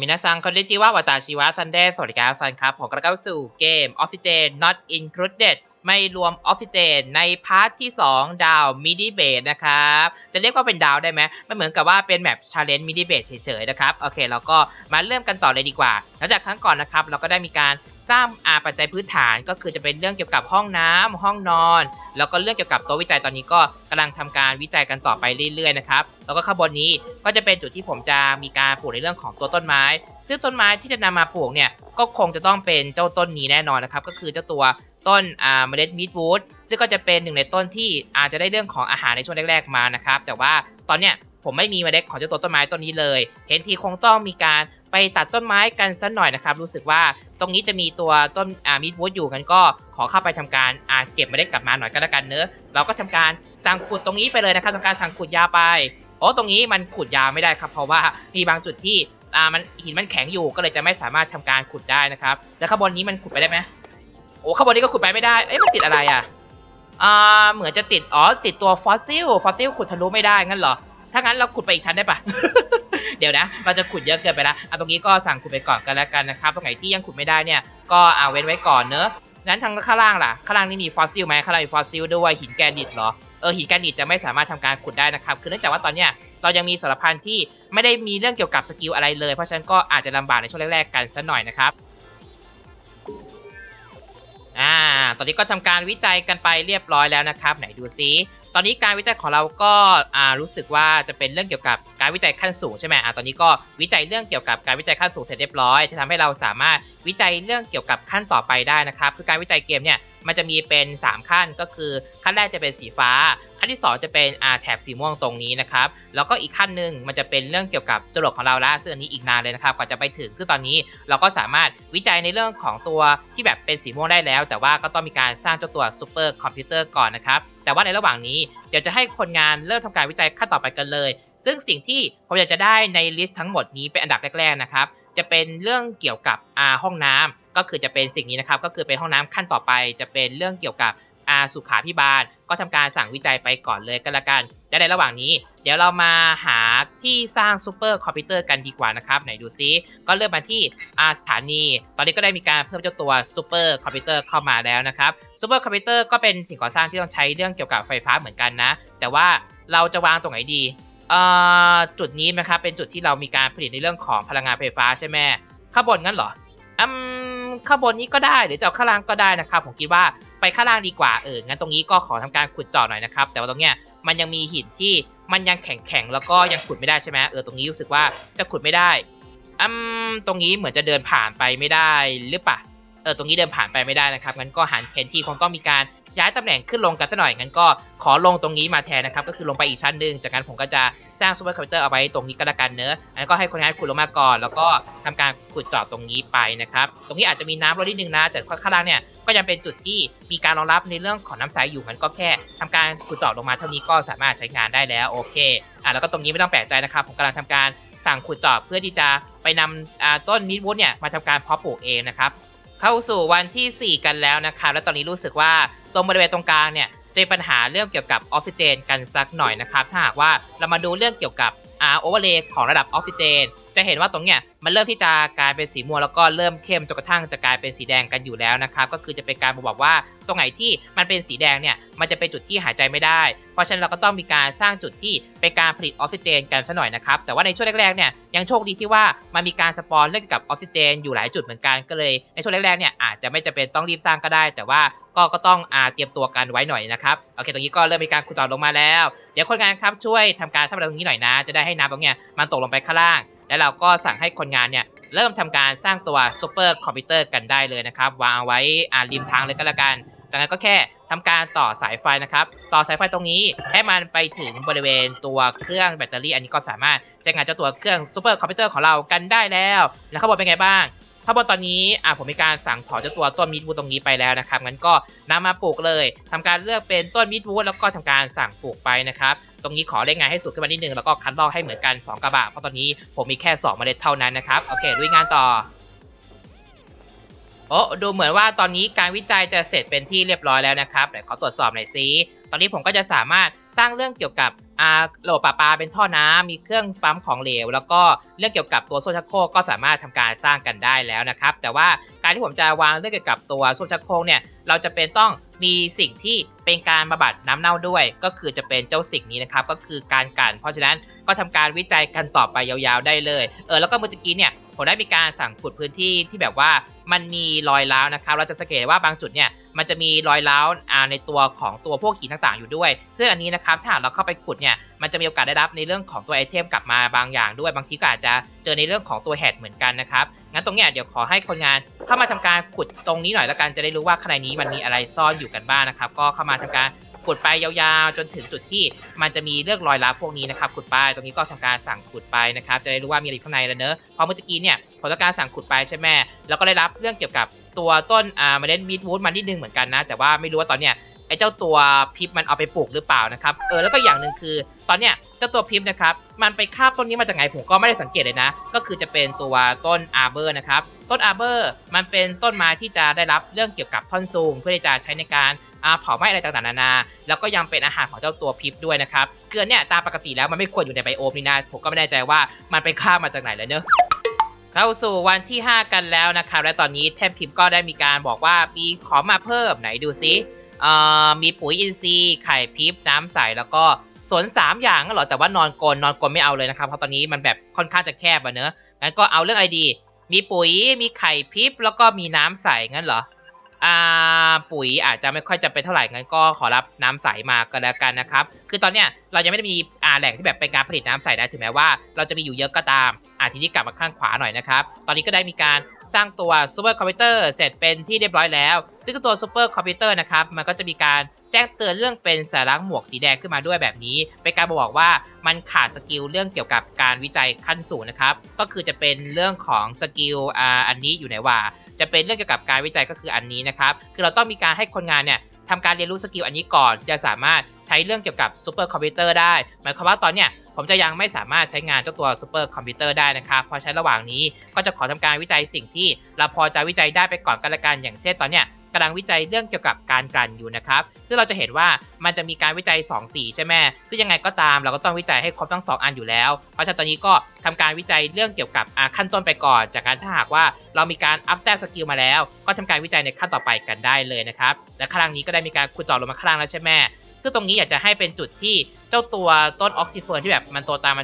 มินาซังคอนดิจิวะวาตาชิวะซันเดย์สวัสดีครับซันครับผมกำลังเข้าสู่เกม Oxygen Not Included ไม่รวมออกซิเจน ในพาร์ทที่ 2 ดาวมิดิเบตนะครับ จะเรียกว่าเป็นดาวได้ไหมมันเหมือนกับว่าเป็นแบบชาเลนจ์มิดิเบตเฉยๆนะครับ โอเค เราก็มาเริ่มกันต่อเลยดีกว่า หลังจากครั้งก่อนนะครับ เราก็ได้มีการสร้างอาปัจจัยพื้นฐานก็คือจะเป็นเรื่องเกี่ยวกับห้องน้ำห้องนอน แล้วก็เรื่องเกี่ยวกับตัววิจัยตอนนี้ก็กำลังทำการวิจัยกันต่อไปเรื่อยๆนะครับแล้วก็ข้างบนนี้ก็จะเป็นจุดที่ผมจะมีการปลูกในเรื่องของตัวต้นไม้ ซึ่งต้นไม้ที่จะนำมาปลูกเนี่ยก็คงจะต้องเป็นเจ้าต้นนี้แน่นอนนะครับก็คือเจ้าตัว ต้นอ่าเมล็ดมิดวูดซึ่งก็จะเป็นหนึ่งในต้นที่อาจจะได้เรื่องของอาหารในช่วงแรกๆมานะครับ แต่ว่าตอนเนี้ยผมไม่มีเมล็ดของเจ้าตัวต้นไม้ต้นนี้เลย เห็นทีคงต้องมีการไปตัดต้นไม้กันสักหน่อยนะครับ รู้สึกว่าตรงนี้จะมีตัวต้นอ่ามิดวูดอยู่กันก็ขอเข้าไปทำการอ่าเก็บเมล็ดกลับมาหน่อยก็แล้วกันเนอะเราก็ทำการสั่งขุดตรงนี้ไปเลยนะครับทำการสั่งขุดยาไปโอ้ตรงนี้มันขุดยาไม่ได้ครับ เพราะว่ามีบางจุดที่อ่ามันหินมันแข็งอยู่ก็เลยจะไม่สามารถทำการขุดได้นะครับ แล้วข้างบนนี้มันขุดไปได้ไหม โอ้ข้างบนนี้ก็ขุดไปไม่ได้ เอ๊ะมันติดอะไรอะอ่าเหมือนจะติด อ๋อ ติดตัวฟอสซิล ฟอสซิลขุดทะลุไม่ได้งั้นเหรอ ถ้างั้นเราขุดไปอีกชั้นได้ปะ เดี๋ยวนะ เราจะขุดเยอะเกินไปละอะตรงนี้ก็สั่งขุดไปก่อนกันแล้วกันนะครับ ตรงไหนที่ยังขุดไม่ได้เนี่ย ก็เอาเว้นไว้ก่อนเนอะนั้นทางข้างล่างล่ะ ข้างล่างนี่มีฟอสซิลไหมข้างล่างมีฟอสซิลด้วย หินแกรนิตเหรอ เออ หินแกรนิตจะไม่สามารถทำการขุดได้นะครับ คือเนื่องจากว่าตอนเนี้ยเรายังมีสารพันที่ไม่ได้มีเรื่องเกี่ยวกับสกิลอะไรเลย เพราะฉะนั้นก็อาจจะลำบากในช่วงแรกๆกันสักหน่อยนะครับ ตอนนี้ก็ทำการวิจัยกันไปเรียบร้อยแล้วนะครับ ไหนดูซิตอนนี้การวิจัยของเราก็รู้สึกว่าจะเป็นเรื่องเกี่ยวกับการวิจัยขั้นสูงใช่ไหมอ่าตอนนี้ก็วิจัยเรื่องเกี่ยวกับการวิจัยขั้นสูงเสร็จเรียบร้อยจะทำให้เราสามารถวิจัยเรื่องเกี่ยวกับขั้นต่อไปได้นะครับ คือการวิจัยเกมเนี่ย มันจะมีเป็น 3 ขั้นก็คือขั้นแรกจะเป็นสีฟ้า ขั้นที่ 2 จะเป็นอ่าแถบสีม่วงตรงนี้นะครับ แล้วก็อีกขั้นหนึ่งมันจะเป็นเรื่องเกี่ยวกับจรวดของเราละซึ่งอันนี้อีกนานเลยนะครับกว่าจะไปถึง ซึ่งตอนนี้เราก็สามารถวิจัยในเรื่องของตัวที่แบบเป็นสีม่วงได้แล้ว แต่ว่าก็ต้องมีการสร้างเจ้าตัวซูเปอร์คอมพิวเตอร์ก่อนนะครับ แต่ว่าในระหว่างนี้เดี๋ยวจะให้คนงานเริ่มทำการวิจัยขั้นต่อไปกันเลย ซึ่งสิ่งที่ผมอยากจะได้ในลิสต์ทั้งหมดนี้เป็นอันดับแรกๆนะครับจะเป็นเรื่องเกี่ยวกับอ่าห้องน้ำ ก็คือจะเป็นสิ่งนี้นะครับ ก็คือเป็นห้องน้ำขั้นต่อไปจะเป็นเรื่องเกี่ยวกับอาสุขาพิบาล ก็ทำการสั่งวิจัยไปก่อนเลยก็แล้วกัน และในระหว่างนี้ เดี๋ยวเรามาหาที่สร้างซูเปอร์คอมพิวเตอร์กันดีกว่านะครับ ไหนดูซิก็เริ่มมาที่อาสถานี ตอนนี้ก็ได้มีการเพิ่มเจ้าตัวซูเปอร์คอมพิวเตอร์เข้ามาแล้วนะครับซูเปอร์คอมพิวเตอร์ก็เป็นสิ่งก่อสร้างที่ต้องใช้เรื่องเกี่ยวกับไฟฟ้าเหมือนกันนะ แต่ว่าเราจะวางตรงไหนดีเอ่อจุดนี้นะครับเป็นจุดที่เรามีการผลิตในเรื่องของพลังงานไฟฟ้าใช่ไหมข้าบนงั้นเหรออืม ข้างบนนี้ก็ได้หรือจะเอาข้างล่างก็ได้นะครับผมคิดว่าไปข้างล่างดีกว่าเอองั้นตรงนี้ก็ขอทำการขุดเจาะหน่อยนะครับแต่ว่าตรงเนี้ยมันยังมีหินที่มันยังแข็งๆแล้วก็ยังขุดไม่ได้ใช่ไหมเออตรงนี้รู้สึกว่าจะขุดไม่ได้อืมตรงนี้เหมือนจะเดินผ่านไปไม่ได้หรือเปล่าเออตรงนี้เดินผ่านไปไม่ได้นะครับงั้นก็หันเคนทีคงต้องมีการ ย้ายตำแหน่งขึ้นลงกันสักหน่อยงั้นก็ขอลงตรงนี้มาแทนนะครับก็คือลงไปอีกชั้นหนึ่งจากนั้นผมก็จะสร้างซูเปอร์คอมพิวเตอร์เอาไว้ตรงนี้ก็แล้วกันเนอะงั้นก็ให้คนงานขุดลงมาก่อน แล้วก็ทำการขุดเจาะตรงนี้ไปนะครับตรงนี้อาจจะมีน้ำรดนิดนึงนะ แต่ข้างล่างเนี่ยก็ยังเป็นจุดที่มีการรองรับในเรื่องของน้ำใสอยู่งั้นก็แค่ทำการขุดเจาะลงมาเท่านี้ก็สามารถใช้งานได้แล้วโอเคอะแล้วก็ตรงนี้ไม่ต้องแปลกใจนะครับผมกำลังทำการสั่งขุดเจาะเพื่อที่จะไปนำต้นมิดวูดเนี่ยมาทำการเพาะปลูกเองนะครับเข้าสู่วันที่ 4 กันแล้วนะครับและตอนนี้รู้สึกว่า ตรงบริเวณตรงกลางเนี่ยจะมีปัญหาเรื่องเกี่ยวกับออกซิเจนกันสักหน่อยนะครับ ถ้าหากว่าเรามาดูเรื่องเกี่ยวกับอ่าโอเวอร์เลย์ของระดับออกซิเจน จะเห็นว่าตรงเนี้ยมันเริ่มที่จะกลายเป็นสีม่วงแล้วก็เริ่มเข้มจนกระทั่งจะกลายเป็นสีแดงกันอยู่แล้วนะครับก็คือจะเป็นการบอกว่าตรงไหนที่มันเป็นสีแดงเนี่ยมันจะเป็นจุดที่หายใจไม่ได้ เพราะฉะนั้นเราก็ต้องมีการสร้างจุดที่เป็นการผลิตออกซิเจนกันซะหน่อยนะครับแต่ว่าในช่วงแรกๆเนี่ยยังโชคดีที่ว่ามันมีการสปอนเรื่องเกี่ยวกับออกซิเจนอยู่หลายจุดเหมือนกันก็เลย ในช่วงแรกๆเนี่ยอาจจะไม่จำเป็นต้องรีบสร้างก็ได้ แต่ว่าก็ก็ต้องอาเตรียมตัวกันไว้หน่อยนะครับโอเคตรงนี้ก็เริ่มมีการขุดเจาะลงมาแล้ว เดี๋ยวคนงานครับช่วยทำการสร้างตรงนี้หน่อยนะ จะได้ให้น้ำตรงเนี้ยมันตกลงไปข้างล่าง แล้วเราก็สั่งให้คนงานเนี่ยเริ่มทำการสร้างตัวซูเปอร์คอมพิวเตอร์กันได้เลยนะครับ วางเอาไว้อ่าริมทางเลยก็แล้วกัน จากนั้นก็แค่ทำการต่อสายไฟนะครับ ต่อสายไฟตรงนี้ให้มันไปถึงบริเวณตัวเครื่องแบตเตอรี่ อันนี้ก็สามารถใช้งานเจ้าตัวเครื่องซูเปอร์คอมพิวเตอร์ของเรากันได้แล้ว แล้วข้างบนเป็นไงบ้างข้างบนตอนนี้อะผมมีการสั่งถอนเจ้าตัวต้นมิดวูดตรงนี้ไปแล้วนะครับงั้นก็นำมาปลูกเลยทำการเลือกเป็นต้นมิดวูดแล้วก็ทำการสั่งปลูกไปนะครับ ตรงนี้ขอเล่นงานให้สุดขึ้นมานิดนึงแล้วก็คันลอกให้เหมือนกัน2กระบะเพราะตอนนี้ผมมีแค่2เมล็ดเท่านั้นนะครับโอเคลุยงานต่อโอ้ดูเหมือนว่าตอนนี้การวิจัยจะเสร็จเป็นที่เรียบร้อยแล้วนะครับเดี๋ยวขอตรวจสอบหน่อยซิตอนนี้ผมก็จะสามารถสร้างเรื่องเกี่ยวกับ อ่าระบบปลาปลาเป็นท่อน้ำมีเครื่องปั๊มของเหลว แล้วก็เรื่องเกี่ยวกับตัวโซ่ชักโครกก็สามารถทำการสร้างกันได้แล้วนะครับ แต่ว่าการที่ผมจะวางเรื่องเกี่ยวกับตัวโซ่ชักโครกเนี่ยเราจะเป็นต้องมีสิ่งที่เป็นการบำบัดน้ำเน่าด้วย ก็คือจะเป็นเจ้าสิ่งนี้นะครับก็คือการกัน เพราะฉะนั้นก็ทำการวิจัยกันต่อไปยาวๆได้เลยเออแล้วก็เมื่อกี้เนี่ย ผมได้มีการสั่งขุดพื้นที่ที่แบบว่ามันมีรอยร้าวนะครับ เราจะสังเกตว่าบางจุดเนี่ยมันจะมีรอยร้าวในตัวของตัวพวกหินต่างๆอยู่ด้วย ซึ่งอันนี้นะครับถ้าเราเข้าไปขุดเนี่ยมันจะมีโอกาสได้รับในเรื่องของตัวไอเทมกลับมาบางอย่างด้วย บางทีก็อาจจะเจอในเรื่องของตัวแฮดเหมือนกันนะครับ งั้นตรงเนี้ยเดี๋ยวขอให้คนงานเข้ามาทำการขุดตรงนี้หน่อยแล้วกันจะได้รู้ว่าข้างในนี้มันมีอะไรซ่อนอยู่กันบ้างนะครับ ก็เข้ามาทำการ ขุดไปยาวๆ จนถึงจุดที่มันจะมีเรื่องรอยร้าวพวกนี้นะครับขุดไปตรงนี้ก็ทำการสั่งขุดไปนะครับจะได้รู้ว่ามีอะไรข้างในแล้วเนอะเพราะเมื่อกี้เนี่ยผมต้องการสั่งขุดไปใช่ไหมแล้วก็ได้รับเรื่องเกี่ยวกับตัวต้นอ่าเมล็ดมีดวูดมานิดนึงเหมือนกันนะ แต่ว่าไม่รู้ว่าตอนเนี้ยไอ้เจ้าตัวพิษมันเอาไปปลูกหรือเปล่านะครับเออแล้วก็อย่างหนึ่งคือ ตอนเนี้ยเจ้าตัวพิมพ์นะครับมันไปคาบต้นนี้มาจากไหนผมก็ไม่ได้สังเกตเลยนะ ก็คือจะเป็นตัวต้นอาร์เบอร์นะครับต้นอาร์เบอร์มันเป็นต้นไม้ที่จะได้รับเรื่องเกี่ยวกับท่อนซูง เพื่อที่จะใช้ในการ เผาไหม้อะไรต่างๆนานา แล้วก็ยังเป็นอาหารของเจ้าตัวพิษด้วยนะครับ เกลือเนี่ยตามปกติแล้วมันไม่ควรอยู่ในไบโอมนี่นะ ผมก็ไม่แน่ใจว่ามันไปคามาจากไหนเลยเนอะเข้าสู่วันที่ 5 กันแล้วนะครับ และตอนนี้แทมพิมก็ได้มีการบอกว่ามีขอมาเพิ่มไหนดูซิมีปุ๋ยอินทรีย์ไข่พริบน้ำใสแล้วก็สวน3อย่างก็เหรอแต่ว่านอนกลนนอนกลนไม่เอาเลยนะครับเพราะตอนนี้มันแบบค่อนข้างจะแคบอะเนอะงั้นก็เอาเรื่องอะไรดี มีปุ๋ยมีไข่พริบแล้วก็มีน้ำใสงั้นเหรอ อ่าปุ๋ยอาจจะไม่ค่อยจะเป็นเท่าไหร่งั้นก็ขอรับน้ำใสมาก็แล้วกันนะครับคือตอนเนี้ยเรายังไม่ได้มีอ่าแหล่งที่แบบเป็นการผลิตน้ำใสได้ถึงแม้ว่าเราจะมีอยู่เยอะก็ตามอ่าทีนี้กลับมาข้างขวาหน่อยนะครับตอนนี้ก็ได้มีการสร้างตัวซูเปอร์คอมพิวเตอร์เสร็จเป็นที่เรียบร้อยแล้ว ซึ่งตัวซูเปอร์คอมพิวเตอร์นะครับมันก็จะมีการแจ้งเตือนเรื่องเป็นสัญลักหมวกสีแดงขึ้นมาด้วยแบบนี้ เป็นการบอกว่ามันขาดสกิลเรื่องเกี่ยวกับการวิจัยขั้นสูงนะครับ ก็คือจะเป็นเรื่องของสกิลอ่าอันนี้อยู่ไหนว่า จะเป็นเรื่องเกี่ยวกับการวิจัยก็คืออันนี้นะครับคือเราต้องมีการให้คนงานเนี่ยทำการเรียนรู้สกิลอันนี้ก่อนจะสามารถใช้เรื่องเกี่ยวกับซูเปอร์คอมพิวเตอร์ได้หมายความว่าตอนเนี้ยผมจะยังไม่สามารถใช้งานเจ้าตัวซูเปอร์คอมพิวเตอร์ได้นะครับพอใช้ระหว่างนี้ก็จะขอทำการวิจัยสิ่งที่เราพอจะวิจัยได้ไปก่อนกันละกันอย่างเช่นตอนเนี้ย กำลังวิจัยเรื่องเกี่ยวกับการกลั่นอยู่นะครับ ซึ่งเราจะเห็นว่ามันจะมีการวิจัย 2 สีใช่ไหมซึ่งยังไงก็ตามเราก็ต้องวิจัยให้ครบทั้ง 2 อันอยู่แล้ว เพราะฉะนั้นตอนนี้ก็ทำการวิจัยเรื่องเกี่ยวกับขั้นต้นไปก่อน จากการถ้าหากว่าเรามีการอัพแต้มสกิลมาแล้ว ก็ทำการวิจัยในขั้นต่อไปกันได้เลยนะครับ และข้างล่างนี้ก็ได้มีการขุดเจาะลงมาข้างล่างแล้วใช่ไหมซึ่งตรงนี้อยากจะให้เป็นจุดที่เจ้าตัวต้นออกซิเฟิร์นที่แบบมันโตตาม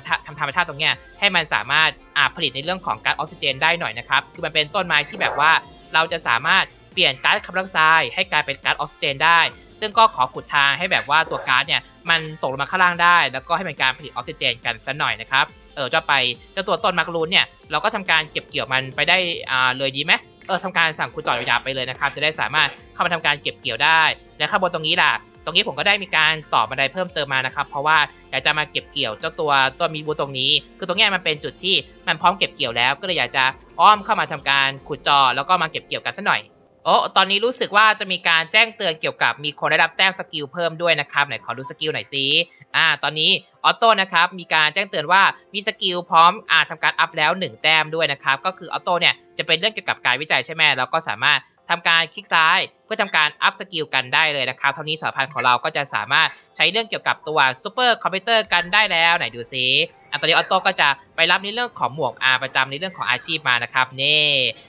ธรรมชาติตรงเนี้ยให้มันสามารถผลิตในเรื่องของก๊าซออกซิเจนได้หน่อยนะครับ คือมันเป็นต้นไม้ที่แบบว่าเราจะสามารถ ปลี่ยนก๊าซคาร์บอนไดออกไซด์ให้กลายเป็นก๊าซออกซิเจนได้ ซึ่งก็ขอขุดทางให้แบบว่าตัวก๊าซเนี่ยมันตกลงมาข้างล่างได้ แล้วก็ให้เป็นการผลิตออกซิเจนกันสักหน่อยนะครับเออจะไปเจ้าตัวต้นมากรูนเนี่ยเราก็ทำการเก็บเกี่ยวมันไปได้อ่าเลยดีไหมเออทำการสั่งขุดจาะยาวๆไปเลยนะครับ จะได้สามารถเข้ามาทำการเก็บเกี่ยวได้ และข้างบนตรงนี้ล่ะ ตรงนี้ผมก็ได้มีการต่อบันไดเพิ่มเติมมานะครับ เพราะว่าอยากจะมาเก็บเกี่ยวเจ้าตัวตัวมีบูตรงนี้ คือตรงนี้มันเป็นจุดที่มันพร้อมเก็บเกี่ยวแล้ว ก็เลยอยากจะอ้อมเข้ามาทำการขุดจอแล้วก็มาเก็บเกี่ยวกันสักหน่อย โอ้ตอนนี้รู้สึกว่าจะมีการแจ้งเตือนเกี่ยวกับมีคนได้รับแต้มสกิลเพิ่มด้วยนะครับไหนขอดูสกิลหน่อยสิอ่า ตอนนี้ออโต้นะครับมีการแจ้งเตือนว่ามีสกิลพร้อมอ่าทำการอัพแล้ว 1 แต้มด้วยนะครับ ก็คือออโต้เนี่ยจะเป็นเรื่องเกี่ยวกับการวิจัยใช่ไหมแล้วก็สามารถ ทำการคลิกซ้ายเพื่อทำการอัพสกิลกันได้เลยนะครับเท่านี้สารพันธ์ของเราก็จะสามารถใช้เรื่องเกี่ยวกับตัวซูเปอร์คอมพิวเตอร์กันได้แล้วไหนดูซิอะตอนนี้ออโต้ก็จะไปรับในเรื่องของหมวกอาประจำในเรื่องของอาชีพมานะครับนี่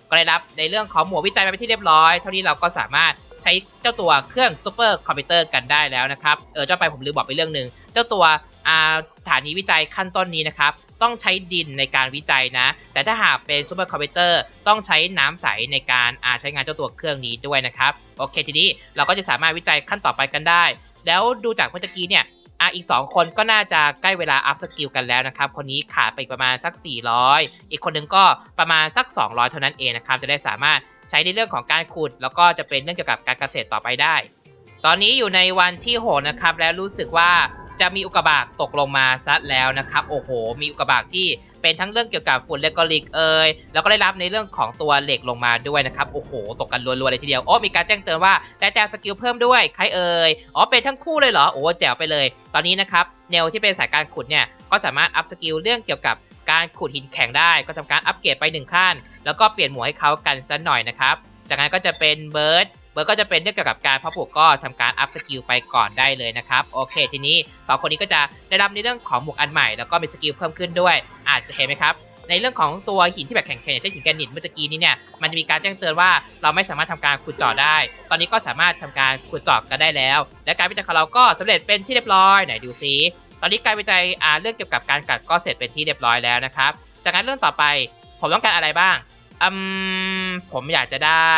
ก็ได้รับในเรื่องของหมวกวิจัยมาเป็นที่เรียบร้อย เท่านี้เราก็สามารถใช้เจ้าตัวเครื่องซูเปอร์คอมพิวเตอร์กันได้แล้วนะครับเออเจ้าไปผมลืมบอกไปเรื่องหนึ่งเจ้าตัวอ่าสถานีวิจัยขั้นต้นนี้นะครับ ต้องใช้ดินในการวิจัยนะ แต่ถ้าหากเป็นซูเปอร์คอมพิวเตอร์ต้องใช้น้ำใสในการอาใช้งานเจ้าตัวเครื่องนี้ด้วยนะครับ โอเคทีนี้เราก็จะสามารถวิจัยขั้นต่อไปกันได้ แล้วดูจากเมื่อกี้เนี่ยอะอีก 2 คนก็น่าจะใกล้เวลาอัพสกิลกันแล้วนะครับ คนนี้ขาดไปประมาณสัก 400 อีกคนหนึงก็ประมาณสัก 200 เท่านั้นเองนะครับ จะได้สามารถใช้ในเรื่องของการขุด แล้วก็จะเป็นเรื่องเกี่ยวกับการเกษตรต่อไปได้ ตอนนี้อยู่ในวันที่หนะครับ แล้วรู้สึกว่า จะมีอุกกาบาตตกลงมาซัดแล้วนะครับ โอ้โห มีอุกกาบาตที่เป็นทั้งเรื่องเกี่ยวกับฝุ่นและก็ลิกเอยแล้วก็ได้รับในเรื่องของตัวเหล็กลงมาด้วยนะครับ โอ้โห ตกกันรัวๆเลยทีเดียว โอ้ มีการแจ้งเตือนว่าได้แต้มสกิลเพิ่มด้วย ใครเอ่ย อ๋อ เป็นทั้งคู่เลยเหรอ โอ้ แจ๋วไปเลย ตอนนี้นะครับเนลที่เป็นสายการขุดเนี่ย ก็สามารถอัพสกิลเรื่องเกี่ยวกับการขุดหินแข็งได้ ก็ทำการอัปเกรดไปหนึ่งขั้น แล้วก็เปลี่ยนหมวกให้เขากันสักหน่อยนะครับ จากนั้นก็จะเป็นเบิร์ด เบอร์ก็จะเป็นเรื่องเกี่ยวกับการพาะปลูกก็ทำการอัพสกิลไปก่อนได้เลยนะครับโอเค ทีนี้สองคนนี้ก็จะได้รับในเรื่องของหมวกอันใหม่แล้วก็มีสกิลเพิ่มขึ้นด้วย อาจจะเห็นไหมครับในเรื่องของตัวหินที่แบบแข็งๆอย่างเช่นหินแกรนิตเมื่อตะกี้นี้เนี่ยมันจะมีการแจ้งเตือนว่าเราไม่สามารถทำการขุดเจาะได้ ตอนนี้ก็สามารถทำการขุดเจาะกันได้แล้ว และการวิจัยของเราก็สำเร็จเป็นที่เรียบร้อยไหนดูซิตอนนี้การวิจัยเรื่องเกี่ยวกับการกัดก็เสร็จเป็นที่เรียบร้อยแล้วนะครับจากนั้นเรื่องต่อไปผมต้องการอะไรบ้างอืมผมอยากจะได้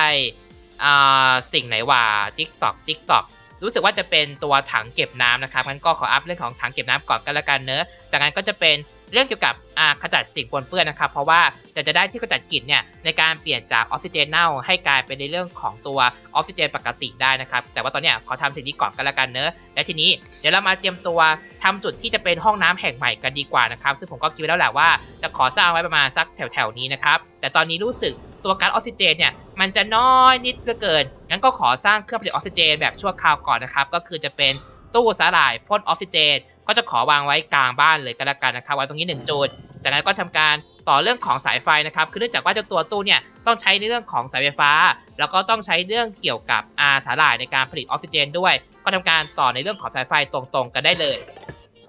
สิ่งไหนว่า TikTok TikTok รู้สึกว่าจะเป็นตัวถังเก็บน้ำนะครับงั้นก็ขออัพเรื่องของถังเก็บน้ำก่อนกันละกันเนอะจากนั้นก็จะเป็นเรื่องเกี่ยวกับขจัดสิ่งปนเปื้อนนะครับ เพราะว่าจะจะได้ที่ขจัดกลิ่นเนี่ยในการเปลี่ยนจากออกซิเจนเน่าให้กลายเป็นในเรื่องของตัวออกซิเจนปกติได้นะครับ แต่ว่าตอนเนี้ยขอทำสิ่งนี้ก่อนกันละกันเนอะและทีนี้เดี๋ยวเรามาเตรียมตัวทำจุดที่จะเป็นห้องน้ำแห่งใหม่กันดีกว่านะครับ ซึ่งผมก็คิดไว้แล้วแหละว่าจะขอสร้างไว้ประมาณสักแถวๆนี้นะครับ แต่ตอนนี้รู้สึกตัวกาซออกซิเจนเนี่ย มันจะน้อยนิดเหลือเกินงั้นก็ขอสร้างเครื่องผลิตออกซิเจนแบบชั่วคราวก่อนนะครับ ก็คือจะเป็นตู้สาหร่ายพ่นออกซิเจน ก็จะขอวางไว้กลางบ้านเลยก็แล้วกันนะครับไว้ตรงนี้ 1 จุดจากนั้นก็ทำการต่อเรื่องของสายไฟนะครับ คือเนื่องจากว่าเจ้าตัวตู้เนี่ยต้องใช้ในเรื่องของสายไฟฟ้า แล้วก็ต้องใช้เรื่องเกี่ยวกับอาสาหร่ายในการผลิตออกซิเจน ด้วย ก็ทำการต่อในเรื่องของสายไฟตรงๆ กันได้เลย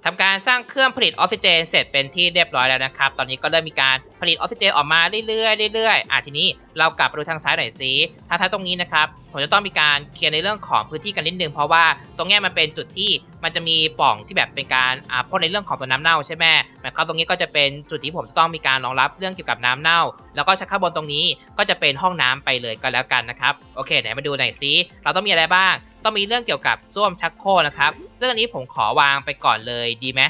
ทำการสร้างเครื่องผลิตออกซิเจนเสร็จเป็นที่เรียบร้อยแล้วนะครับ ตอนนี้ก็เริ่มมีการผลิตออกซิเจนออกมาเรื่อยๆเรื่อยๆอะทีนี้เรากลับไปดูทางซ้ายหน่อยสิทางท้ายตรงนี้นะครับผมจะต้องมีการเคลียร์ในเรื่องของพื้นที่กันนิดนึงเพราะว่าตรงนี้มันเป็นจุดที่มันจะมีปล่องที่แบบเป็นการอ่าพ่นในเรื่องของตัวน้ำเน่าใช่ไหมหมายความตรงนี้ก็จะเป็นจุดที่ผมจะต้องมีการรองรับเรื่องเกี่ยวกับน้ำเน่า แล้วก็ชั้นข้างบนตรงนี้ก็จะเป็นห้องน้ำไปเลยก็แล้วกันนะครับโอเคไหนมาดูหน่อยสิเราต้องมีอะไรบ้าง ต้องมีเรื่องเกี่ยวกับส้วมชักโครกนะครับ ซึ่งอันนี้ผมขอวางไปก่อนเลยดีไหม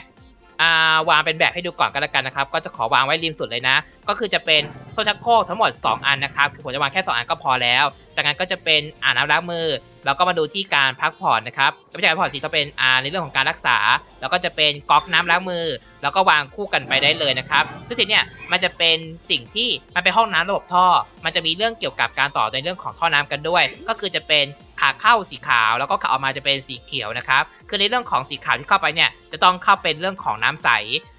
อ่าวางเป็นแบบให้ดูก่อนก็แล้วกันนะครับ ก็จะขอวางไว้ริมสุดเลยนะ ก็คือจะเป็นโซนชักโครกทั้งหมด 2 อันนะครับ คือผมจะวางแค่ 2 อันก็พอแล้ว จากนั้นก็จะเป็นอ่างน้ำล้างมือ แล้วก็มาดูที่การพักผ่อนนะครับไม่ใช่พักผ่อนสิก็เป็นอ่าในเรื่องของการรักษา แล้วก็จะเป็นก๊อกน้ำล้างมือ แล้วก็วางคู่กันไปได้เลยนะครับ ซึ่งทีเนี้ยมันจะเป็นสิ่งที่มันเป็นห้องน้ำระบบท่อ มันจะมีเรื่องเกี่ยวกับการต่อในเรื่องของท่อน้ำกันด้วย ก็คือจะเป็น ขาเข้าสีขาวแล้วก็ขาออกมาจะเป็นสีเขียวนะครับคือในเรื่องของสีขาวที่เข้าไปเนี่ยจะต้องเข้าเป็นเรื่องของน้ำใส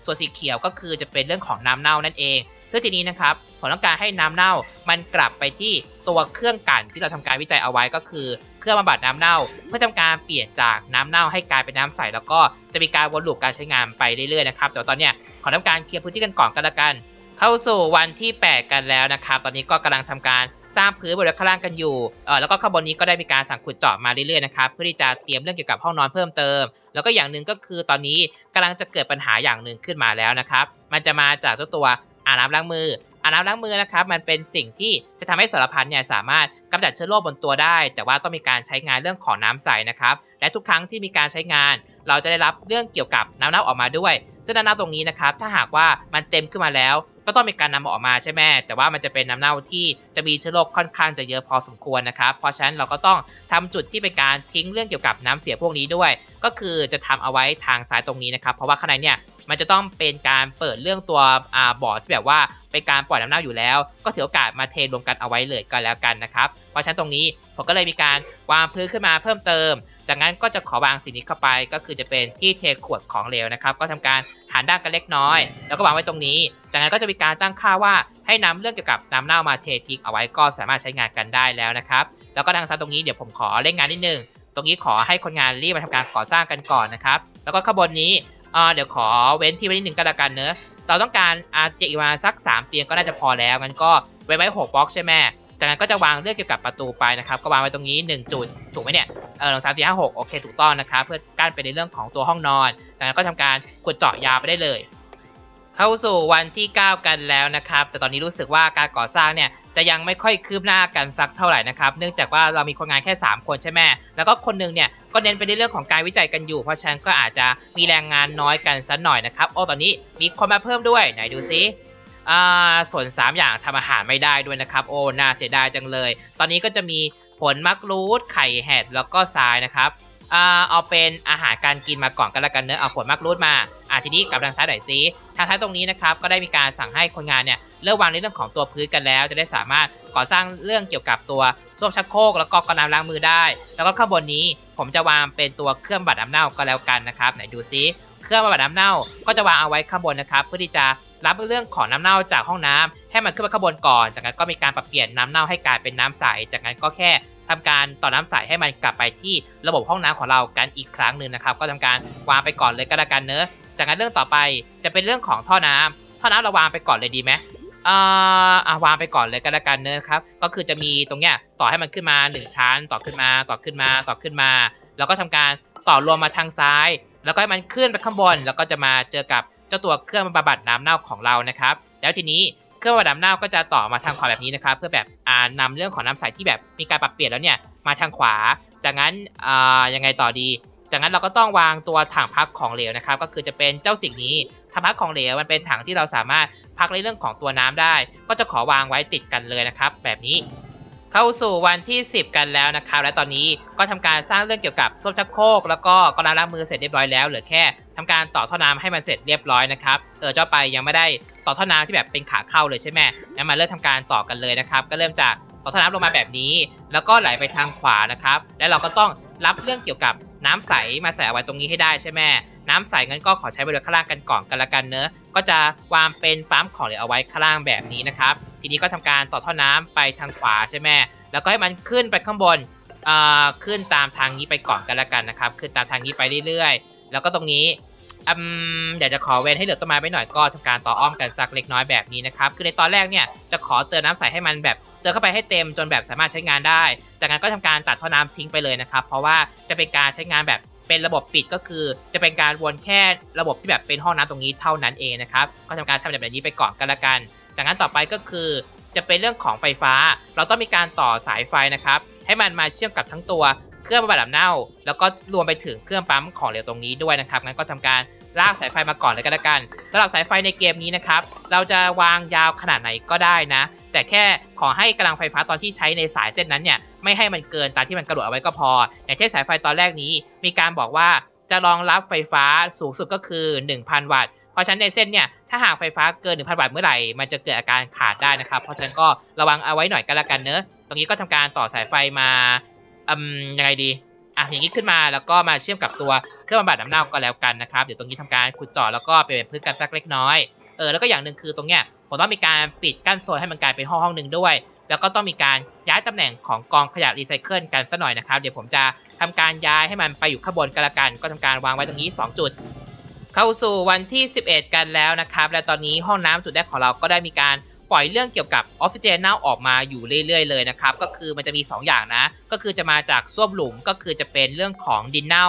ส่วนสีเขียวก็คือจะเป็นเรื่องของน้ำเน่านั่นเองซึ่งทีนี้นะครับผมต้องการให้น้ำเน่ามันกลับไปที่ตัวเครื่องกันที่เราทำการวิจัยเอาไว้ก็คือ เครื่องบำบัดน้ำเน่า เพื่อทำการเปลี่ยนจากน้ำเน่าให้กลายเป็นน้ำใส แล้วก็จะมีการวนลูปการใช้งานไปเรื่อยๆนะครับแต่ตอนเนี้ยขอทำการเคลียร์พื้นที่กันก่อนกันละกัน เข้าสู่วันที่ 8 กันแล้วนะครับ ตอนนี้ก็กำลังทำการ สร้างพื้นบริเวณข้างล่างกันอยู่เออแล้วก็ข้างบนนี้ก็ได้มีการสั่งขุดเจาะมาเรื่อยๆนะครับเพื่อที่จะเตรียมเรื่องเกี่ยวกับห้องนอนเพิ่มเติม แล้วก็อย่างหนึ่งก็คือตอนนี้กำลังจะเกิดปัญหาอย่างหนึ่งขึ้นมาแล้วนะครับมันจะมาจากเจ้าตัวอ่างน้ำล้างมืออ่างน้ำล้างมือนะครับมันเป็นสิ่งที่จะทำให้สารพันเนี่ยสามารถกำจัดเชื้อโรคบนตัวได้ แต่ว่าต้องมีการใช้งานเรื่องของน้ำใสนะครับและทุกครั้งที่มีการใช้งาน เราจะได้รับเรื่องเกี่ยวกับน้ำเน่าออกมาด้วย ซึ่งน้ำเน่าตรงนี้นะครับถ้าหากว่ามันเต็มขึ้นมาแล้ว ก็ต้องมีการนำออกมาใช่ไหมแต่ว่ามันจะเป็นน้ำเน่าที่จะมีเชื้อโรคค่อนข้างจะเยอะพอสมควรนะครับเพราะฉะนั้นเราก็ต้องทำจุดที่เป็นการทิ้งเรื่องเกี่ยวกับน้ำเสียพวกนี้ด้วย ก็คือจะทำเอาไว้ทางซ้ายตรงนี้นะครับ เพราะว่าข้างในเนี่ยมันจะต้องเป็นการเปิดเรื่องตัวอ่าบ่อที่แบบว่าเป็นการปล่อยน้ำเน่าอยู่แล้ว ก็ถือโอกาสมาเทรวมกันเอาไว้เลยก็แล้วกันนะครับ เพราะฉะนั้นตรงนี้ผมก็เลยมีการวางพื้นขึ้นมาเพิ่มเติม จากนั้นก็จะขอวางสิ่งนี้เข้าไป ก็คือจะเป็นที่เทขวดของเหลวนะครับ ก็ทำการ หันด้านกันเล็กน้อย แล้วก็วางไว้ตรงนี้ จากนั้นก็จะมีการตั้งค่าว่าให้นำเรื่องเกี่ยวกับน้ำเน่ามาเททิ้งเอาไว้ก็สามารถใช้งานกันได้แล้วนะครับ แล้วก็ทางซ้ายตรงนี้เดี๋ยวผมขอเร่งงานนิดนึง ตรงนี้ขอให้คนงานรีบมาทำการก่อสร้างกันก่อนนะครับ แล้วก็ข้างบนนี้เอ่อเดี๋ยวขอเว้นที่ไว้นิดนึงก็แล้วกันเนอะเราต้องการอาเตียงอีมาสัก 3 เตียงก็น่าจะพอแล้วงั้นก็ไว้ไว้6บล็อกใช่ไหม จากนั้นก็จะวางเรื่องเกี่ยวกับประตูไปนะครับ ก็วางไว้ตรงนี้ 1 จุด ถูกไหมเนี่ย เออหนึ่งสามสี่ห้าหกโอเค ถูกต้องนะครับ เพื่อกั้นไปในเรื่องของตัวห้องนอน จากนั้นก็ทำการขุดเจาะยาวไปได้เลย เข้าสู่วันที่ 9 กันแล้วนะครับ แต่ตอนนี้รู้สึกว่าการก่อสร้างเนี่ยจะยังไม่ค่อยคืบหน้ากันสักเท่าไหร่นะครับ เนื่องจากว่าเรามีคนงานแค่ 3 คนใช่ไหมแล้วก็คนหนึงเนี่ยก็เน้นไปในเรื่องของการวิจัยกันอยู่ เพราะฉะนั้นก็อาจจะมีแรงงานน้อยกันสักหน่อยนะครับ โอ้ ตอนนี้มีคนมาเพิ่มด้วย ไหนดูซิ อ่าส่วน 3 อย่างทำอาหารไม่ได้ด้วยนะครับ โอ้น่าเสียดายจังเลย ตอนนี้ก็จะมีผลมักรูดไข่แหดแล้วก็ทรายนะครับอ่าเอาเป็นอาหารการกินมาก่อนก็แล้วกันเนอะเอาผลมักรูดมาอ่าทีนี้กลับทางซ้ายหน่อยซิทางท้ายตรงนี้นะครับก็ได้มีการสั่งให้คนงานเนี่ยเริ่มวางในเรื่องของตัวพื้นกันแล้ว จะได้สามารถก่อสร้างเรื่องเกี่ยวกับตัวส้วมชักโครกแล้วก็กระน้ำล้างมือได้ แล้วก็ข้างบนนี้ผมจะวางเป็นตัวเครื่องบัดน้ำเน่าก็แล้วกันนะครับไหนดูซิเครื่องบัดน้ำเน่าก็จะวางเอาไว้ข้างบนนะครับ เพื่อที่จะ รับเรื่องของน้ำเน่าจากห้องน้ำให้มันขึ้นมาข้างบนก่อน จากนั้นก็มีการปรับเปลี่ยนน้ำเน่าให้กลายเป็นน้ำใส จากนั้นก็แค่ทำการต่อน้ำใสให้มันกลับไปที่ระบบห้องน้ำของเรากันอีกครั้งหนึ่งนะครับ ก็ทำการวางไปก่อนเลยก็แล้วกันเนอะจากนั้นเรื่องต่อไปจะเป็นเรื่องของท่อน้ำท่อน้ำเราวางไปก่อนเลยดีไหมอ่ออะวางไปก่อนเลยก็แล้วกันเนอะครับ ก็คือจะมีตรงเนี้ยต่อให้มันขึ้นมาหนึ่งชั้น ต่อขึ้นมา ต่อขึ้นมา ต่อขึ้นมา แล้วก็ทำการต่อรวมมาทางซ้าย แล้วก็ให้มันขึ้นไปข้างบน แล้วก็จะมาเจอกับ เจ้าตัวเครื่องบำบัดน้ำเน่าของเรานะครับ แล้วทีนี้เครื่องบำบัดน้ำเน่าก็จะต่อมาทางขวาแบบนี้นะครับ เพื่อแบบอ่านำเรื่องของน้ำใสที่แบบมีการปรับเปลี่ยนแล้วเนี่ยมาทางขวา จากนั้นอ่ายังไงต่อดี จากนั้นเราก็ต้องวางตัวถังพักของเหลวนะครับ ก็คือจะเป็นเจ้าสิ่งนี้ถังพักของเหลวมันเป็นถังที่เราสามารถพักในเรื่องของตัวน้ำได้ ก็จะขอวางไว้ติดกันเลยนะครับ แบบนี้เข้าสู่วันที่ 10 กันแล้วนะครับ และตอนนี้ก็ทำการสร้างเรื่องเกี่ยวกับส้วมชักโครกแล้วก็กรองล้างมือเสร็จเรียบร้อยแล้วเหลือแค่ ทำการต่อท่อน้ำให้มันเสร็จเรียบร้อยนะครับ เออเจ้าไปยังไม่ได้ต่อท่อน้ำที่แบบเป็นขาเข้าเลยใช่ไหมงั้นมาเริ่มทำการต่อกันเลยนะครับ ก็เริ่มจากต่อท่อน้ำลงมาแบบนี้ แล้วก็ไหลไปทางขวานะครับ และเราก็ต้องรับเรื่องเกี่ยวกับน้ำใสมาใส่เอาไว้ตรงนี้ให้ได้ใช่ไหมน้ำใสงั้นก็ขอใช้บริเวณข้างล่างกันก่อนกันละกันเนอะก็จะวางเป็นปั๊มของเหลวเอาไว้ข้างล่างแบบนี้นะครับ ทีนี้ก็ทำการต่อท่อน้ำไปทางขวาใช่ไหมแล้วก็ให้มันขึ้นไปข้างบนอ่าขึ้นตามทางนี้ไปก่อนกันละกันนะครับ ขึ้นตามทางนี้ไปเรื่อยๆ แล้วก็ตรงนี้อืมอยากจะขอเว้นให้เหลือต้นไม้ไปหน่อยก็ทำการต่ออ้อมกันสักเล็กน้อยแบบนี้นะครับ คือในตอนแรกเนี่ยจะขอเติมน้ำใสให้มันแบบเติมเข้าไปให้เต็มจนแบบสามารถใช้งานได้ จากนั้นก็ทำการตัดท่อน้ำทิ้งไปเลยนะครับ เพราะว่าจะเป็นการใช้งานแบบเป็นระบบปิดก็คือ จะเป็นการวนแค่ระบบที่แบบเป็นห้องน้ำตรงนี้เท่านั้นเองนะครับ ก็ทำการทำแบบนี้ไปก่อนกันละกัน จากนั้นต่อไปก็คือ จะเป็นเรื่องของไฟฟ้า เราต้องมีการต่อสายไฟนะครับให้มันมาเชื่อมกับทั้งตัว เครื่องบำบัดน้ำเน่า แล้วก็รวมไปถึงเครื่องปั๊มของเหลวตรงนี้ด้วยนะครับงั้นก็ทำการลากสายไฟมาก่อนเลยก็แล้วกันสำหรับสายไฟในเกมนี้นะครับเราจะวางยาวขนาดไหนก็ได้นะ แต่แค่ขอให้กำลังไฟฟ้าตอนที่ใช้ในสายเส้นนั้นเนี่ยไม่ให้มันเกินตามที่มันกำหนดเอาไว้ก็พอ อย่างเช่นสายไฟตอนแรกนี้ มีการบอกว่าจะรองรับไฟฟ้าสูงสุดก็คือ 1,000 วัตต์เพราะฉะนั้นในเส้นเนี่ยถ้าหากไฟฟ้าเกิน 1,000 วัตต์เมื่อไหร่มันจะเกิดอาการขาดได้นะครับ เพราะฉะนั้นก็ระวังเอาไว้หน่อยก็แล้วกันเนอะตรงนี้ก็ทำการต่อสายไฟมา อืมยังไงดีอะอย่างนี้ขึ้นมาแล้วก็มาเชื่อมกับตัวเครื่องบำบัดน้ำเน่าก็แล้วกันนะครับ เดี๋ยวตรงนี้ทำการขุดเจาะแล้วก็เปลี่ยนพื้นกันสักเล็กน้อยเออแล้วก็อย่างหนึ่งคือตรงเนี้ยผมต้องมีการปิดกั้นโซนให้มันกลายเป็นห้องห้องหนึ่งด้วย แล้วก็ต้องมีการย้ายตำแหน่งของกองขยะรีไซเคิลกันสัหน่อยนะครับ เดี๋ยวผมจะทำการย้ายให้มันไปอยู่ข้างบนกันละกัน ก็ทำการวางไว้ตรงนี้ 2 จุด เข้าสู่วันที่ 11 กันแล้วนะครับ และตอนนี้ห้องน้ำจุดแรกของเราก็ได้มีการ ปล่อยเรื่องเกี่ยวกับออกซิเจนเน่าออกมาอยู่เรื่อยๆเลยนะครับก็คือมันจะมี 2 อย่างนะ ก็คือจะมาจากส้วมหลุมก็คือจะเป็นเรื่องของดินเน่า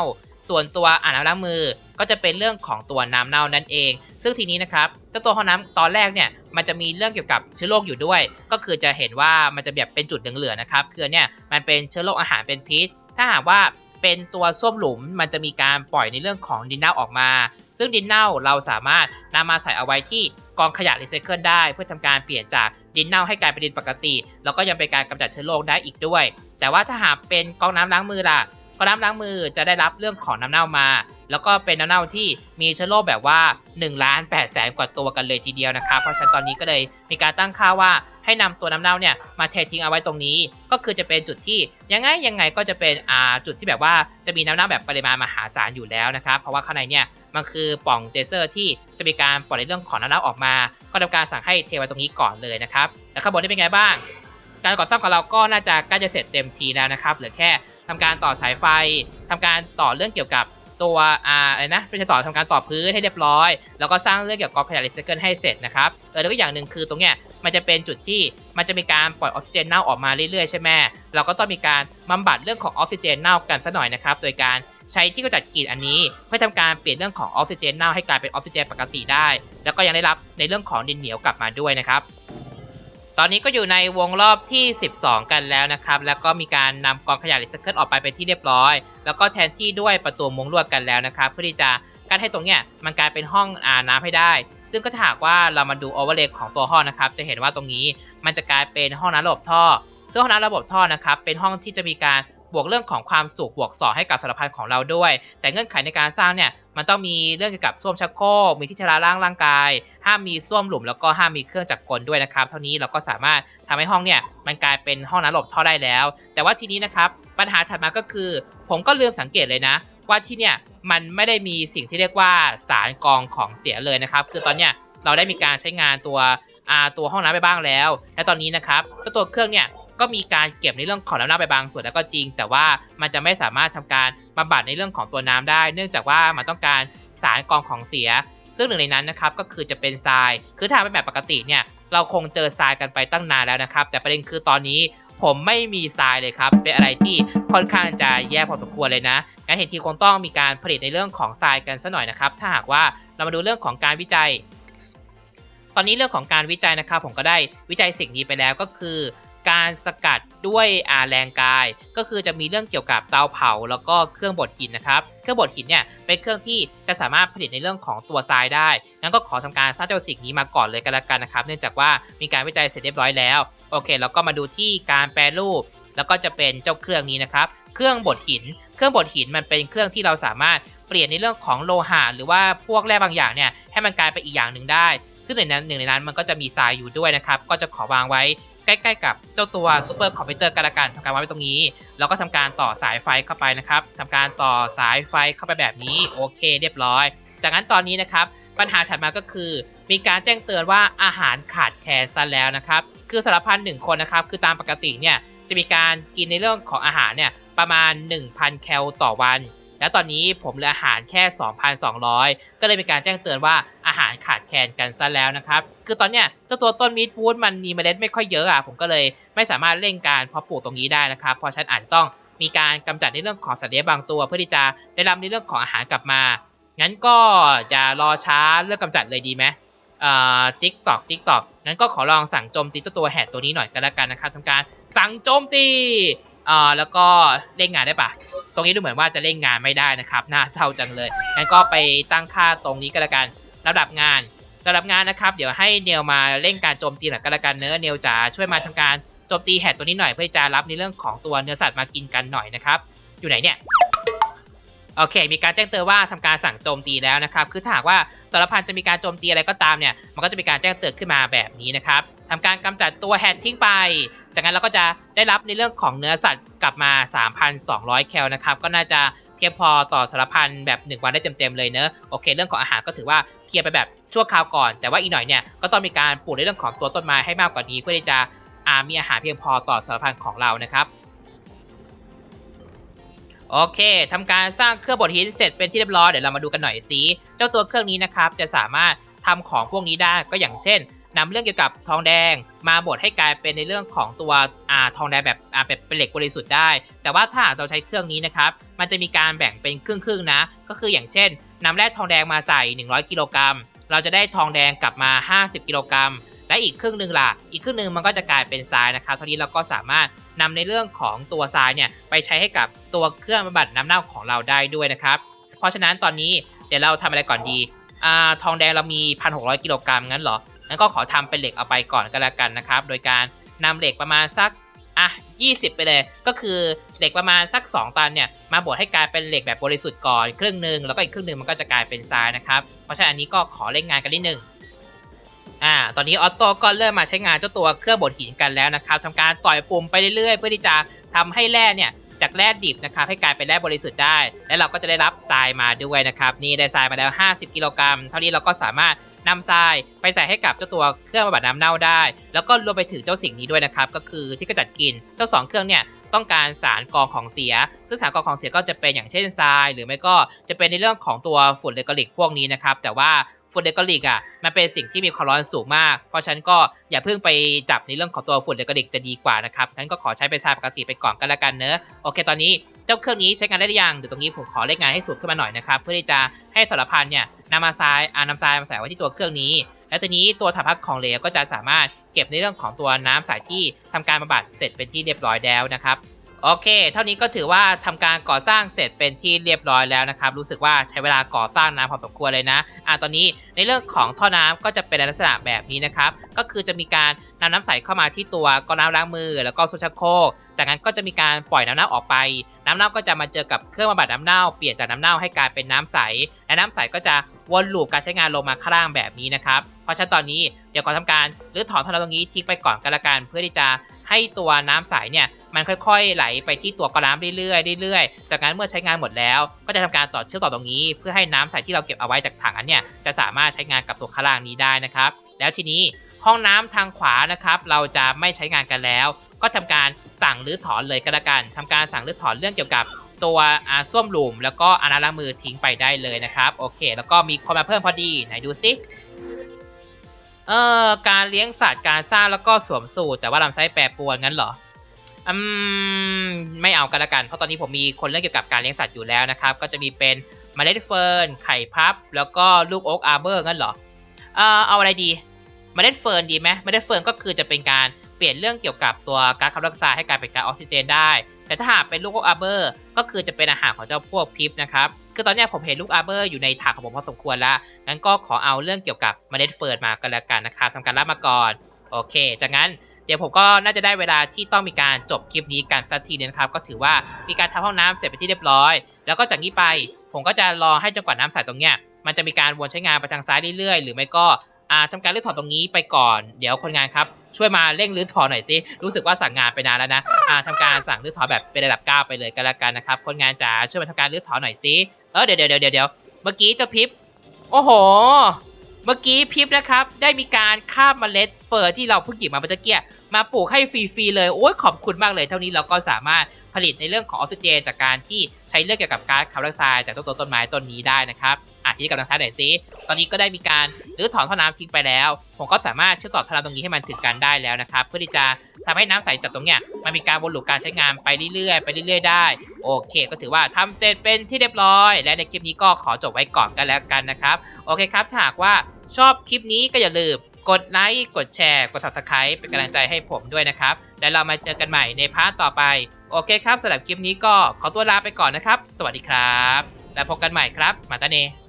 ส่วนตัวอ่างน้ำล้างมือ ก็จะเป็นเรื่องของตัวน้ำเน่านั่นเอง ซึ่งทีนี้นะครับเจ้าตัวห้องน้ำตอนแรกเนี่ยมันจะมีเรื่องเกี่ยวกับเชื้อโรคอยู่ด้วย ก็คือจะเห็นว่ามันจะแบบเป็นจุดเหลืองๆนะครับคือเนี่ยมันเป็นเชื้อโรคอาหารเป็นพิษ ถ้าหากว่าเป็นตัวส้วมหลุมมันจะมีการปล่อยในเรื่องของดินเน่าออกมา ซึ่งดินเน่าเราสามารถนำมาใส่เอาไว้ที่กองขยะรีไซเคิลได้ เพื่อทำการเปลี่ยนจากดินเน่าให้กลายเป็นดินปกติ แล้วก็ยังเป็นการกำจัดเชื้อโรคได้อีกด้วย แต่ว่าถ้าหากเป็นกองน้ำล้างมือล่ะกองน้ำล้างมือจะได้รับเรื่องของน้ำเน่ามา แล้วก็เป็นน้ำเน่าที่มีเชื้อโรคแบบว่า1ล้าน8แสนกว่าตัวกันเลยทีเดียวนะครับ เพราะฉะนั้นตอนนี้ก็เลยมีการตั้งค่าว่า ให้นำตัวน้ำเน่าเนี่ยมาเททิ้งเอาไว้ตรงนี้ ก็คือจะเป็นจุดที่ยังไงยังไงก็จะเป็นอ่าจุดที่แบบว่าจะมีน้ำเน่าแบบปริมาณมหาศาลอยู่แล้วนะครับ เพราะว่าข้างในเนี่ยมันคือป่องเจเซอร์ที่จะมีการปล่อยในเรื่องของน้ำเน่าออกมา ก็ทำการสั่งให้เทไว้ตรงนี้ก่อนเลยนะครับแล้วข้างบนนี่เป็นไงบ้าง การก่อสร้างของเราก็น่าจะใกล้จะเสร็จเต็มทีแล้วนะครับเหลือแค่ทำการต่อสายไฟทำการต่อเรื่องเกี่ยวกับ ตัวอ่าอะไรนะไม่ใช่ต่อทำการต่อพื้นให้เรียบร้อย แล้วก็สร้างเรื่องเกี่ยวกับกองขยะรีไซเคิลให้เสร็จนะครับเออแล้วก็อย่างหนึ่งคือตรงเนี้ยมันจะเป็นจุดที่มันจะมีการปล่อยออกซิเจนเน่าออกมาเรื่อยๆใช่ไหมเราก็ต้องมีการบำบัดเรื่องของออกซิเจนเน่ากันซะหน่อยนะครับโดยการใช้ที่กำจัดกลิ่นอันนี้เพื่อทำการเปลี่ยนเรื่องของออกซิเจนเน่าให้กลายเป็นออกซิเจนปกติได้ แล้วก็ยังได้รับในเรื่องของดินเหนียวกลับมาด้วยนะครับ ตอนนี้ก็อยู่ในวงรอบที่ 12 กันแล้วนะครับ แล้วก็มีการนำกองขยะรีไซเคิลออกไปเป็นที่เรียบร้อย แล้วก็แทนที่ด้วยประตูมุงลวดกันแล้วนะครับ เพื่อที่จะกั้นให้ตรงเนี้ยมันกลายเป็นห้องอาน้ำให้ได้ ซึ่งก็ถ้าหากว่าเรามาดูโอเวอร์เลย์ของตัวห้องนะครับ จะเห็นว่าตรงนี้มันจะกลายเป็นห้องน้ำระบบท่อ ซึ่งห้องน้ำระบบท่อนะครับ เป็นห้องที่จะมีการ บวกเรื่องของความสุขบวกสอให้กับสารพันของเราด้วย แต่เงื่อนไขในการสร้างเนี่ยมันต้องมีเรื่องเกี่ยวกับส้วมชักโครกมีที่ชะลาล่างร่างกาย ห้ามมีส้วมหลุมแล้วก็ห้ามมีเครื่องจักรกลด้วยนะครับ เท่านี้เราก็สามารถทำให้ห้องเนี่ยมันกลายเป็นห้องน้ำหลบท่อได้แล้ว แต่ว่าทีนี้นะครับปัญหาถัดมาก็คือ ผมก็ลืมสังเกตเลยนะ ว่าที่เนี่ยมันไม่ได้มีสิ่งที่เรียกว่าสารกองของเสียเลยนะครับ คือตอนเนี้ยเราได้มีการใช้งานตัวอาตัวห้องน้ำไปบ้างแล้ว และตอนนี้นะครับตัวเครื่องเนี่ย ก็มีการเก็บในเรื่องของน้ำเน่าไปบางส่วนแล้วก็จริง แต่ว่ามันจะไม่สามารถทำการบำบัดในเรื่องของตัวน้ำได้ เนื่องจากว่ามันต้องการสารกรองของเสีย ซึ่งหนึ่งในนั้นนะครับก็คือจะเป็นทราย คือถ้าเป็นแบบปกติเนี่ยเราคงเจอทรายกันไปตั้งนานแล้วนะครับ แต่ประเด็นคือตอนนี้ผมไม่มีทรายเลยครับ เป็นอะไรที่ค่อนข้างจะแย่พอสมควรเลยนะงั้นเห็นทีคงต้องมีการผลิตในเรื่องของทรายกันซะหน่อยนะครับ ถ้าหากว่าเรามาดูเรื่องของการวิจัย ตอนนี้เรื่องของการวิจัยนะครับ ผมก็ได้วิจัยสิ่งนี้ไปแล้วก็คือ การสกัดด้วยอาแรงกาย ก็คือจะมีเรื่องเกี่ยวกับเตาเผา แล้วก็เครื่องบดหินนะครับ เครื่องบดหินเนี่ยเป็นเครื่องที่จะสามารถผลิตในเรื่องของตัวทรายได้งั้นก็ขอทำการสร้างเจ้าสิ่งนี้มาก่อนเลยกันละกันนะครับ เนื่องจากว่ามีการวิจัยเสร็จเรียบร้อยแล้วโอเคแล้วก็มาดูที่การแปรรูป แล้วก็จะเป็นเจ้าเครื่องนี้นะครับ เครื่องบดหิน เครื่องบดหินมันเป็นเครื่องที่เราสามารถเปลี่ยนในเรื่องของโลหะหรือว่าพวกแร่บางอย่างเนี่ยให้มันกลายเป็นอีกอย่างหนึ่งได้ ซึ่งในนั้นหนึ่งในนั้นมันก็จะมีทรายอยู่ด้วยนะครับ ก็จะขอวางไว้ ใกล้ๆกับเจ้าตัวซูเปอร์คอมพิวเตอร์กันละกันทำการวางไว้ตรงนี้ แล้วก็ทำการต่อสายไฟเข้าไปนะครับทำการต่อสายไฟเข้าไปแบบนี้โอเค เรียบร้อย จากนั้นตอนนี้นะครับปัญหาถัดมาก็คือ มีการแจ้งเตือนว่าอาหารขาดแคลนซะแล้วนะครับคือสารพันหนึ่งคนนะครับคือตามปกติเนี่ยจะมีการกินในเรื่องของอาหารเนี่ยประมาณ 1,000 แคลต่อวัน แล้วตอนนี้ผมเหลืออาหารแค่ 2,200 ก็เลยมีการแจ้งเตือนว่าอาหารขาดแคลนกันซะแล้วนะครับ คือตอนเนี้ยเจ้าตัวต้นมิตรวูดมันมีเมล็ดไม่ค่อยเยอะอะ ผมก็เลยไม่สามารถเร่งการเพาะปลูกตรงนี้ได้นะครับ เพราะฉันอาจจะต้องมีการกำจัดในเรื่องของสัตว์เลี้ยงบางตัว เพื่อที่จะได้รับในเรื่องของอาหารกลับมา งั้นก็อย่ารอช้าเรื่องกำจัดเลยดีไหมเอ่อติ๊กตอกติ๊กตอกงั้นก็ขอลองสั่งโจมตีเจ้าตัวแหดตัวนี้หน่อยก็แล้วกันนะครับทำการสั่งโจมตี อ่อแล้วก็เล่นงานได้ปะตรงนี้ดูเหมือนว่าจะเล่นงานไม่ได้นะครับน่าเศร้าจังเลยงั้นก็ไปตั้งค่าตรงนี้ก็แล้วกันระดับงาน ระดับงานนะครับ เดี๋ยวให้เนลมาเล่นการโจมตีหน่อยก็แล้วกันเนื้อเนลจะช่วยมาทำการโจมตีแหดตัวนี้หน่อยเพื่อจะรับในเรื่องของตัวเนื้อสัตว์มากินกันหน่อยนะครับ อยู่ไหนเนี่ยโอเค มีการแจ้งเตือนว่าทำการสั่งโจมตีแล้วนะครับ คือถ้าหากว่าสารพันจะมีการโจมตีอะไรก็ตามเนี่ย มันก็จะมีการแจ้งเตือนขึ้นมาแบบนี้นะครับ ทำการกำจัดตัวแฮดทิ้งไป จากนั้นเราก็จะได้รับในเรื่องของเนื้อสัตว์กลับมา 3,200 แคลนะครับ ก็น่าจะเพียงพอต่อสารพันแบบ 1 วันได้เต็มๆเลยเนอะโอเค เรื่องของอาหารก็ถือว่าเคลียร์ไปแบบชั่วคราวก่อน แต่ว่าอีกหน่อยเนี่ยก็ต้องมีการปลูกในเรื่องของตัวต้นไม้ให้มากกว่านี้ เพื่อที่จะอามีอาหารเพียงพอต่อสารพันของเรานะครับโอเคทำการสร้างเครื่องบดหินเสร็จเป็นที่เรียบร้อย เดี๋ยวเรามาดูกันหน่อยสิ เจ้าตัวเครื่องนี้นะครับ จะสามารถทำของพวกนี้ได้ ก็อย่างเช่น นำเรื่องเกี่ยวกับทองแดง มาบดให้กลายเป็นในเรื่องของตัวอ่าทองแดงแบบอ่าแบบเป็นเหล็กบริสุทธิ์ได้ แต่ว่าถ้าเราใช้เครื่องนี้นะครับ มันจะมีการแบ่งเป็นครึ่งๆนะ ก็คืออย่างเช่นนำแร่ทองแดงมาใส่ 100 กิโลกรัม เราจะได้ทองแดงกลับมา 50 กิโลกรัม และอีกครึ่งหนึ่งล่ะ อีกครึ่งหนึ่งมันก็จะกลายเป็นทรายนะครับเท่านี้เราก็สามารถนำในเรื่องของตัวทรายเนี่ยไปใช้ให้กับตัวเครื่องบำบัดน้ำเน่าของเราได้ด้วยนะครับ เพราะฉะนั้นตอนนี้เดี๋ยวเราทำอะไรก่อนดีอ่าทองแดงเรามี 1,600 กิโลกรัมงั้นเหรอ งั้นก็ขอทำเป็นเหล็กเอาไปก่อนก็แล้วกันนะครับ โดยการนำเหล็กประมาณสักอะ20 ไปเลย ก็คือเหล็กประมาณสัก 2 ตันเนี่ย มาบดให้กลายเป็นเหล็กแบบบริสุทธิ์ก่อนครึ่งหนึ่งแล้วก็อีกครึ่งหนึ่งมันก็จะกลายเป็นทรายนะครับ เพราะฉะนั้นอันนี้ก็ขอเล่นงานกันนิดหนึ่งอ่า ตอนนี้ออโต้ก็เริ่มมาใช้งานเจ้าตัวเครื่องบดหินกันแล้วนะครับทำการต่อยปุ่มไปเรื่อยๆ เพื่อที่จะทำให้แร่เนี่ยจากแร่ดิบนะครับให้กลายเป็นแร่บริสุทธิ์ได้ และเราก็จะได้รับทรายมาด้วยนะครับ นี่ได้ทรายมาแล้ว 50 กิโลกรัม เท่านี้เราก็สามารถ นำทรายไปใส่ให้กับเจ้าตัวเครื่องบำบัดน้ำเน่าได้ แล้วก็รวมไปถึงเจ้าสิ่งนี้ด้วยนะครับ ก็คือที่กระจัดกลิ่นเจ้าสองเครื่องเนี่ยต้องการสารกรองของเสีย ซึ่งสารกรองของเสียก็จะเป็นอย่างเช่นทราย หรือไม่ก็จะเป็นในเรื่องของตัวฝุ่นเลกอลิกพวกนี้นะครับ แต่ว่า ฝุ่นเลกอลิกอะมันเป็นสิ่งที่มีความร้อนสูงมาก เพราะฉันก็อย่าเพิ่งไปจับในเรื่องของตัวฝุ่นเลกอลิกจะดีกว่านะครับงั้นก็ขอใช้เป็นทรายปกติไปก่อนก็แล้วกันเนอะโอเคตอนนี้เจ้าเครื่องนี้ใช้งานได้หรือยังเดี๋ยวตรงนี้ผมขอเล่นงานให้สุดขึ้นมาหน่อยนะครับเพื่อที่จะให้สารพันเนี่ยนำมาทรายอ่านำทรายมาใส่ไว้ที่ตัวเครื่องนี้ แล้วทีนี้ตัวถังพักของเหลวก็จะสามารถเก็บในเรื่องของตัวน้ำใสที่ทำการบำบัดเสร็จเป็นที่เรียบร้อยแล้วนะครับ โอเค เท่านี้ก็ถือว่าทำการก่อสร้างเสร็จเป็นที่เรียบร้อยแล้วนะครับ รู้สึกว่าใช้เวลาก่อสร้างนานพอสมควรเลยนะ อ่าตอนนี้ในเรื่องของท่อน้ำก็จะเป็นลักษณะแบบนี้นะครับ ก็คือจะมีการนำน้ำใสเข้ามาที่ตัวก้อนน้ำล้างมือ แล้วก็โซชักโครกจากนั้นก็จะมีการปล่อยน้ำเน่าออกไป น้ำเน่าก็จะมาเจอกับเครื่องบำบัดน้ำเน่า เปลี่ยนจากน้ำเน่าให้กลายเป็นน้ำใส และน้ำใสก็จะ วนลูปการใช้งานลงมาข้างล่างแบบนี้นะครับ เพราะฉะนั้นตอนนี้เดี๋ยวขอทำการรื้อถอนท่อน้ำตรงนี้ทิ้งไปก่อนก็แล้วกัน เพื่อที่จะให้ตัวน้ำใสเนี่ยมันค่อยๆ ไหลไปที่ตัวกระน้ำเรื่อยๆเรื่อยๆ จากนั้นเมื่อใช้งานหมดแล้ว ก็จะทำการต่อเชื่อมต่อตรงนี้ เพื่อให้น้ำใสที่เราเก็บเอาไว้จากถังนั้นเนี่ยจะสามารถใช้งานกับตัวข้างล่างนี้ได้นะครับ แล้วทีนี้ห้องน้ำทางขวานะครับ เราจะไม่ใช้งานกันแล้ว ก็ทำการสั่งรื้อถอนเลยก็แล้วกันทำการสั่งรื้อถอนเรื่องเกี่ยวกับ ตัวอาส้วมหลุม แล้วก็อานาล้างมือทิ้งไปได้เลยนะครับ โอเค แล้วก็มีคนมาเพิ่มพอดี ไหนดูซิเอ่อการเลี้ยงสัตว์การสร้างแล้วก็สวมสูตรแต่ว่าลำไส้แปรปรวนงั้นเหรออืมไม่เอากันละกัน เพราะตอนนี้ผมมีคนเรื่องเกี่ยวกับการเลี้ยงสัตว์อยู่แล้วนะครับ ก็จะมีเป็นเมล็ดเฟิร์นไข่พับ แล้วก็ลูกโอ๊กอาร์เบอร์งั้นเหรอเอ่อเอาอะไรดีเมล็ดเฟิร์นดีไหมเมล็ดเฟิร์นก็คือจะเป็นการเปลี่ยนเรื่องเกี่ยวกับตัวก๊าซคาร์บอนไดออกไซด์ให้กลายเป็นก๊าซออกซิเจนได้ แต่ถ้าหากเป็นลูกอาร์เบอร์ก็คือจะเป็นอาหารของเจ้าพวกพิษนะครับคือตอนนี้ผมเห็นลูกอาร์เบอร์อยู่ในถาดของผมพอสมควรแล้วงั้นก็ขอเอาเรื่องเกี่ยวกับเมล็ดเฟิร์นมาก็แล้วกันนะครับทำการรับมาก่อนโอเค จากนั้นเดี๋ยวผมก็น่าจะได้เวลาที่ต้องมีการจบคลิปนี้กันสักทีนึงนะครับ ก็ถือว่ามีการทำห้องน้ำเสร็จไปที่เรียบร้อย แล้วก็จากนี้ไปผมก็จะรอให้จนกว่าน้ำใสตรงเนี้ยมันจะมีการวนใช้งานไปทางซ้ายเรื่อยๆ หรือไม่ก็ อ่าทำการรื้อถอนตรงนี้ไปก่อน เดี๋ยวคนงานครับ ช่วยมาเร่งรื้อถอนหน่อยสิรู้สึกว่าสั่งงานไปนานแล้วนะอ่าทำการสั่งรื้อถอนแบบเป็นระดับ9ไปเลยก็แล้วกันนะครับคนงานจ๋าช่วยมาทำการรื้อถอนหน่อยสิเออเดี๋ยวเดี๋ยวเดี๋ยวเดี๋ยวเมื่อกี้เจ้าพิบโอ้โห เมื่อกี้พิบนะครับ ได้มีการคาบเมล็ดเฟอร์ที่เราเพิ่งหยิบมาเมื่อกี้ มาปลูกให้ฟรีๆเลย โอ้ยขอบคุณมากเลย เท่านี้เราก็สามารถผลิตในเรื่องของออกซิเจนจากการที่ใช้เรื่องเกี่ยวกับก๊าซคาร์บอนไดออกไซด์จากต้นต้นไม้ต้นนี้ได้นะครับอะทีนี้กับทางซ้ายหน่อยซิตอนนี้ก็ได้มีการรื้อถอนท่อน้ำทิ้งไปแล้ว ผมก็สามารถเชื่อมต่อท่อน้ำตรงนี้ให้มันถึงกันได้แล้วนะครับ เพื่อที่จะทำให้น้ำใสจากตรงเนี้ยมันมีการวนลูปการใช้งานไปเรื่อยๆไปเรื่อยๆ ได้ โอเค ก็ถือว่าทำเสร็จเป็นที่เรียบร้อย และในคลิปนี้ก็ขอจบไว้ก่อนกันแล้วกันนะครับ โอเคครับถ้าหากว่าชอบคลิปนี้ก็อย่าลืม กดไลค์ กดแชร์ กด subscribe เป็นกำลังใจให้ผมด้วยนะครับ และเรามาเจอกันใหม่ในพาร์ทต่อไป โอเคครับสำหรับคลิปนี้ก็ขอตัวลาไปก่อนนะครับ สวัสดีครับ แล้วพบกันใหม่ครับ มาตาเน